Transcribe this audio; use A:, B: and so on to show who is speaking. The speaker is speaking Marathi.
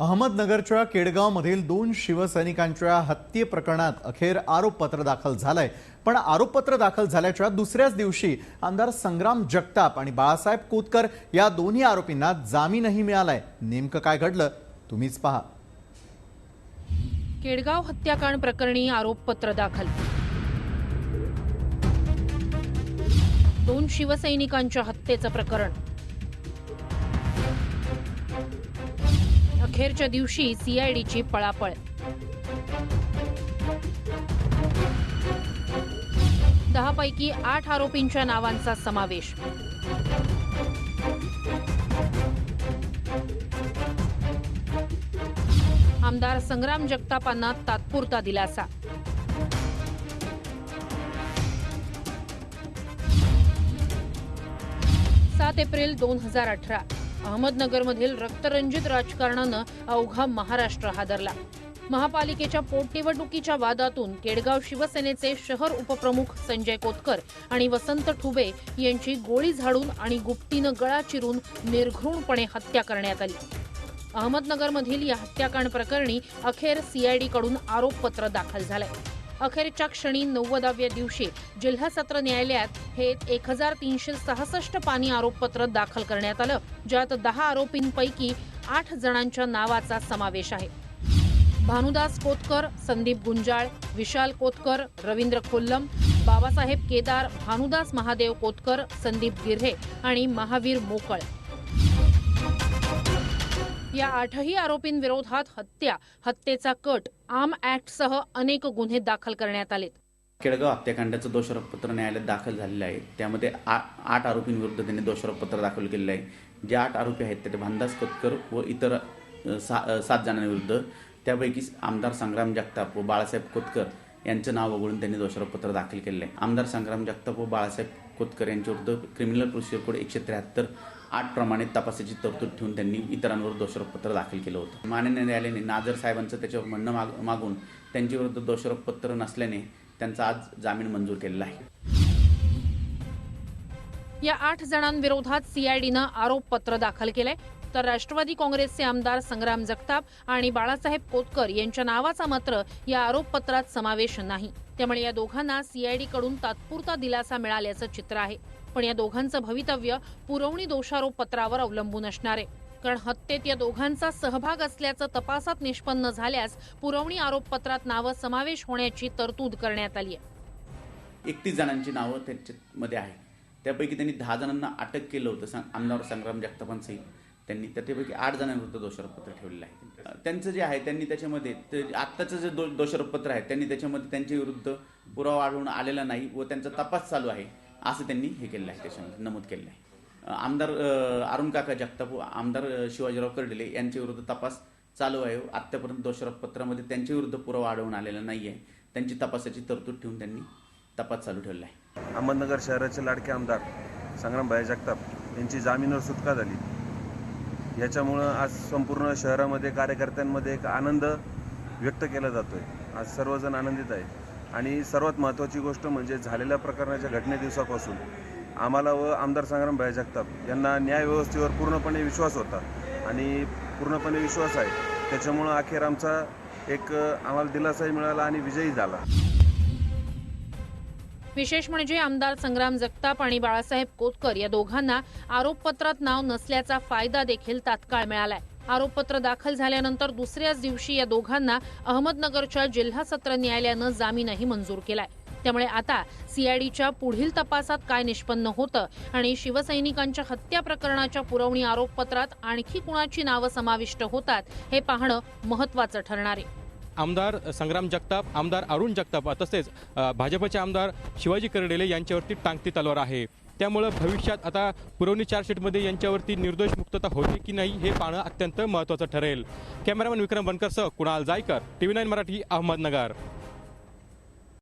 A: अहमदनगरच्या केडगावमधील दोन शिवसैनिकांच्या हत्ये प्रकरणात अखेर आरोपपत्र दाखल झालंय. पण आरोपपत्र दाखल झाल्याच्या दुसऱ्याच दिवशी आमदार संग्राम जगताप आणि बाळासाहेब कोतकर या दोन्ही आरोपींना जामीनही मिळालाय. नेमकं काय घडलं तुम्हीच पहा.
B: केडगाव हत्याकांड प्रकरणी आरोपपत्र दाखल. दोन शिवसैनिकांच्या हत्येचं प्रकरण. अखेरच्या दिवशी सीआयडीची पळापळ. दहापैकी आठ आरोपींच्या नावांचा समावेश. आमदार संग्राम जगतापांना तात्पुरता दिलासा. सात एप्रिल दोन हजार अठरा. अहमदनगरमधील रक्तरंजित राजकारणानं अवघा महाराष्ट्र हादरला. महापालिकेच्या पोटनिवडणुकीच्या वादातून केडगाव शिवसेनेचे शहर उपप्रमुख संजय कोतकर आणि वसंत ठुबे यांची गोळी झाडून आणि गुप्तीनं गळा चिरून निर्घृणपणे हत्या करण्यात आली. अहमदनगरमधील या हत्याकांड प्रकरणी अखेर सीआयडीकडून आरोपपत्र दाखल झालंय. अखेरच्या क्षणी नव्वदाव्या दिवशी जिल्हा सत्र न्यायालयात हे एक हजार तीनशे सहासष्ट पानी आरोपपत्र दाखल करण्यात आलं ज्यात दहा आरोपींपैकी आठ जणांच्या नावाचा समावेश आहे. भानुदास कोतकर संदीप गुंजाळ विशाल कोतकर रवींद्र खोल्लम बाबासाहेब केदार भानुदास महादेव कोतकर संदीप गिर्हे आणि महावीर मोकळ. या आठही आरोपींविरोधात हत्या हत्येचा कट आम ऍक्टसह अनेक गुन्हे दाखल करण्यात आलेत.
C: केळगाव हत्याकांडाचं दोषारोपपत्र न्यायालयात दाखल झालेलं आहे. त्यामध्ये आठ आरोपींविरुद्ध त्यांनी दोषारोपपत्र दाखल केलेलं आहे. जे आठ आरोपी आहेत त्याचे भानदास कोतकर व इतर सा सात जणांविरुद्ध. त्यापैकी आमदार संग्राम जगताप व बाळासाहेब कोतकर यांचं नाव वगळून त्यांनी दोषारोपपत्र दाखल केलेलं आहे. आमदार संग्राम जगताप व बाळासाहेब कोतकर यांच्याविरुद्ध क्रिमिनल प्रोसिजर कोड एकशे त्र्याहत्तर आठ प्रमाणे तपासाची तरतूद ठेवून त्यांनी इतरांवर दोषारोपपत्र दाखल केलं होतं. माननीय न्यायालयाने नाझर साहेबांचं त्याच्यावर म्हणणं माग मागून त्यांच्याविरुद्ध दोषारोपपत्र नसल्याने त्यांचा आज जामीन मंजूर केलेला आहे.
B: या आठ जणांविरोधात सीआयडीनं आरोपपत्र दाखल केलंय. तर राष्ट्रवादी काँग्रेसचे आमदार संग्राम जगताप आणि बाळासाहेब कोतकर यांच्या नावाचा मात्र या आरोपपत्रात समावेश नाही. त्यामुळे या दोघांना सीआयडी कडून तात्पुरता दिलासा मिळाल्याचं चित्र आहे. पण या दोघांचं भवितव्य पुरवणी दोषारोप पत्रावर अवलंबून असणार. आहे कारण हत्येत या दोघांचा सहभाग असल्याचं तपासात निष्पन्न झाल्यास पुरवणी आरोपपत्रात नावं समावेश होण्याची तरतूद करण्यात आली आहे
C: एकतीस जणांची नावं त्याच्यामध्ये आहे. त्यापैकी त्यांनी दहा जणांना अटक केलं होतं आमदार संग्राम जगतापांसहित. त्यांनी त्यापैकी आठ जणांविरुद्ध दोषारोपपत्र ठेवलेलं आहे. त्यांचं जे आहे त्यांनी त्याच्यामध्ये ते आत्ताचं जे दो दोषारोपपत्र आहे त्यांनी त्याच्यामध्ये त्यांच्या विरुद्ध पुरावा आढळून आलेला नाही व त्यांचा तपास चालू आहे असं त्यांनी हे केलेलं आहे त्याच्यामध्ये नमूद केलेलं आहे. आमदार अरुण काका जगताप व आमदार शिवाजीराव कर्डिले यांच्या विरुद्ध तपास चालू आहे आत्तापर्यंत दोषारोपपत्रामध्ये त्यांच्या विरुद्ध पुरावा आढळून आलेला नाही आहे. त्यांची तपासाची तरतूद ठेवून त्यांनी तपास चालू ठेवला आहे.
D: अहमदनगर शहराचे लाडके आमदार संग्रामभाई जगताप यांची जामीनवर सुटका झाली. याच्यामुळं आज संपूर्ण शहरामध्ये कार्यकर्त्यांमध्ये एक आनंद व्यक्त केला जातो आहे आज सर्वजण आनंदित आहेत. आणि सर्वात महत्त्वाची गोष्ट म्हणजे झालेल्या प्रकरणाच्या घटने दिवसापासून आम्हाला व आमदार संग्राम भाई जगताप यांना न्यायव्यवस्थेवर पूर्णपणे विश्वास होता. आणि पूर्णपणे विश्वास आहे. त्याच्यामुळं अखेर आमचा एक आम्हाला दिलासाही मिळाला आणि विजयी झाला.
B: विशेष म्हणजे आमदार संग्राम जगताप आणि बाळासाहेब कोतकर या दोघांना आरोपपत्रात नाव नसल्याचा फायदा देखील तात्काळ मिळालाय. आरोपपत्र दाखल झाल्यानंतर दुसऱ्याच दिवशी या दोघांना अहमदनगरच्या जिल्हा सत्र न्यायालयानं जामीनही मंजूर केलाय. त्यामुळे आता सीआयडीच्या पुढील तपासात काय निष्पन्न होतं आणि शिवसैनिकांच्या हत्या प्रकरणाच्या पुरवणी आरोपपत्रात आणखी कुणाची नावं समाविष्ट होतात हे पाहणं महत्वाचं ठरणार आहे.
E: आमदार संग्राम जगताप आमदार अरुण जगताप तसेच भाजपचे आमदार शिवाजी करडेले यांच्यावरती टांगती तलवार आहे. त्यामुळं भविष्यात आता पुरवणी चार्जशीटमध्ये यांच्यावरती निर्दोष मुक्तता होते की नाही हे पाहणं अत्यंत महत्त्वाचं ठरेल. कॅमेरामॅन विक्रम बनकरसह Kunal Jaykar T V nine Marathi Ahmednagar.